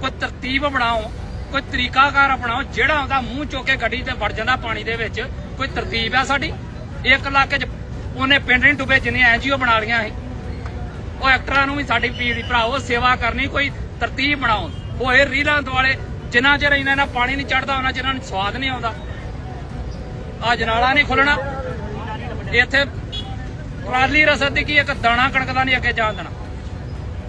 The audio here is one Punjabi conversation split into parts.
ਕੋਈ ਤਰਤੀਬ ਬਣਾਓ, ਕੋਈ ਤਰੀਕਾਕਾਰ ਅਪਣਾਓ ਜਿਹੜਾ ਆਉਂਦਾ ਮੂੰਹ ਚੁੱਕ ਕੇ ਗੱਡੀ ਤੇ ਵੜ ਜਾਂਦਾ ਪਾਣੀ ਦੇ ਵਿੱਚ, ਕੋਈ ਤਰਤੀਬ ਆ ਸਾਡੀ? ਇੱਕ ਇਲਾਕੇ 'ਚ ਉਹਨੇ ਪਿੰਡ ਨਹੀਂ ਡੁੱਬੇ ਜਿੰਨੀਆਂ ਐਨਜੀਓ ਬਣਾ ਲੀਆਂ ਸੀ। ਉਹ ਐਕਟਰਾਂ ਨੂੰ ਵੀ ਸਾਡੀ ਪੀੜੀ ਭਰਾਓ ਸੇਵਾ ਕਰਨੀ, ਕੋਈ ਤਰਤੀਬ ਬਣਾਓ। ਹੋਏ ਰੀਲਾਂ ਦੁਆਲੇ, ਜਿੰਨਾ ਚਿਰ ਇਹਨਾਂ ਨਾਲ ਪਾਣੀ ਨਹੀਂ ਚੜਦਾ, ਉਹਨਾਂ ਚਿਰ ਇਹਨਾਂ ਨੂੰ ਸਵਾਦ ਨਹੀਂ ਆਉਂਦਾ। ਆ ਜਨਾਲਾ ਨਹੀਂ ਖੁੱਲਣਾ। ਇੱਥੇ ਟਰਾਲੀ ਰਸਦ ਦੀ ਕੀ ਇੱਕ ਦਾਣਾ ਕਣਕ ਦਾ ਨਹੀਂ ਅੱਗੇ ਜਾਣ ਦੇਣਾ।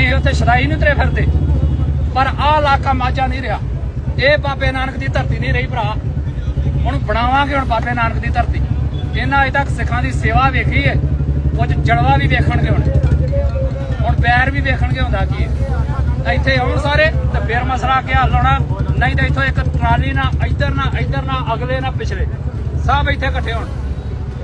ਅਸੀਂ ਉੱਥੇ ਸ਼ਦਾਈ ਨਹੀਂ ਤਰੇ ਫਿਰਦੇ। ਪਰ ਆਹ ਇਲਾਕਾ ਮਾਝਾ ਨਹੀਂ ਰਿਹਾ। ਇਹ ਬਾਬੇ ਨਾਨਕ ਦੀ ਧਰਤੀ ਨਹੀਂ ਰਹੀ ਭਰਾ। ਹੁਣ ਬਣਾਵਾਂਗੇ ਹੁਣ ਬਾਬੇ ਨਾਨਕ ਦੀ ਧਰਤੀ। ਇਹਨਾਂ ਅਜੇ ਤੱਕ ਸਿੱਖਾਂ ਦੀ ਸੇਵਾ ਵੇਖੀ ਹੈ ਕੁਝ ਜਲਵਾ ਵੀ ਵੇਖਣਗੇ ਹੁਣ। ਹੁਣ ਪੈਰ ਵੀ ਵੇਖਣਗੇ ਹੁੰਦਾ ਕੀ ਹੈ। ਇੱਥੇ ਆਉਣ ਸਾਰੇ ਤੇ ਫਿਰ ਮਸਲਾ ਕੀ ਹੱਲ ਹੋਣਾ। ਨਹੀਂ ਤਾਂ ਇੱਥੋਂ ਇੱਕ ਟਰਾਲੀ ਨਾ, ਇੱਧਰ ਨਾ ਇੱਧਰ ਨਾ, ਅਗਲੇ ਨਾ ਪਿਛਲੇ। ਸਭ ਇੱਥੇ ਇਕੱਠੇ ਹੋਣ।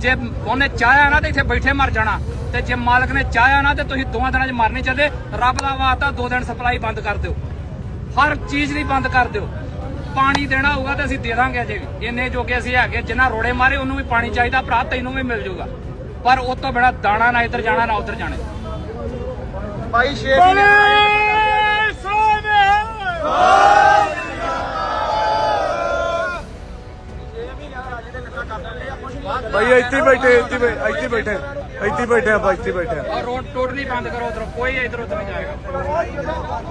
ਜੇ ਉਹਨੇ ਚਾਹਿਆ ਨਾ ਤੇ ਇੱਥੇ ਬੈਠੇ ਮਰ ਜਾਣਾ। ਤੇ ਜੇ ਮਾਲਕ ਨੇ ਚਾਹਿਆ ਨਾ ਤੇ ਤੁਸੀਂ ਦੋਵਾਂ ਦਿਨਾਂ 'ਚ ਮਰ ਨਹੀਂ ਚੱਲੇ ਰੱਬ ਦਾ ਵਾਸਤਾ ਦੋ ਦਿਨ ਸਪਲਾਈ ਬੰਦ ਕਰ ਦਿਓ। ਹਰ ਚੀਜ਼ ਲਈ ਬੰਦ ਕਰ ਦਿਓ। ਪਾਣੀ ਦੇਣਾ ਹੋਊਗਾ ਤੇ ਅਸੀਂ ਦੇ ਦਾਂਗੇ ਅਜੇ ਵੀ। ਇੰਨੇ ਜੋਗੇ ਅਸੀਂ ਹੈਗੇ ਜਿੰਨਾ ਰੋੜੇ ਮਾਰੇ ਉਹਨੂੰ ਵੀ ਪਾਣੀ ਚਾਹੀਦਾ ਭਰਾ ਤੈਨੂੰ ਵੀ ਮਿਲ ਜਾਊਗਾ। ਪਰ ਉਸ ਤੋਂ ਬਿਨਾ ਦਾਣਾ ਨਾ ਇੱਧਰ ਜਾਣਾ ਨਾ ਉੱਧਰ ਜਾਣਾ। ਭਾਈ ਸ਼ੇਰ ਜੀ ਭਾਈ ਇੱਥੇ ਬੈਠੇ ਇੱਥੇ ਹੀ ਬੈ- ਇੱਥੇ ਬੈਠੇ ਇੱਥੇ ਬੈਠੇ ਆਪਾਂ ਇੱਥੇ ਬੈਠੇ ਆ। ਰੋਡ ਟੋਟਲੀ ਬੰਦ ਕਰੋ ਉਧਰ ਕੋਈ ਇੱਧਰ ਉੱਧਰ ਨਹੀਂ ਜਾਏਗਾ।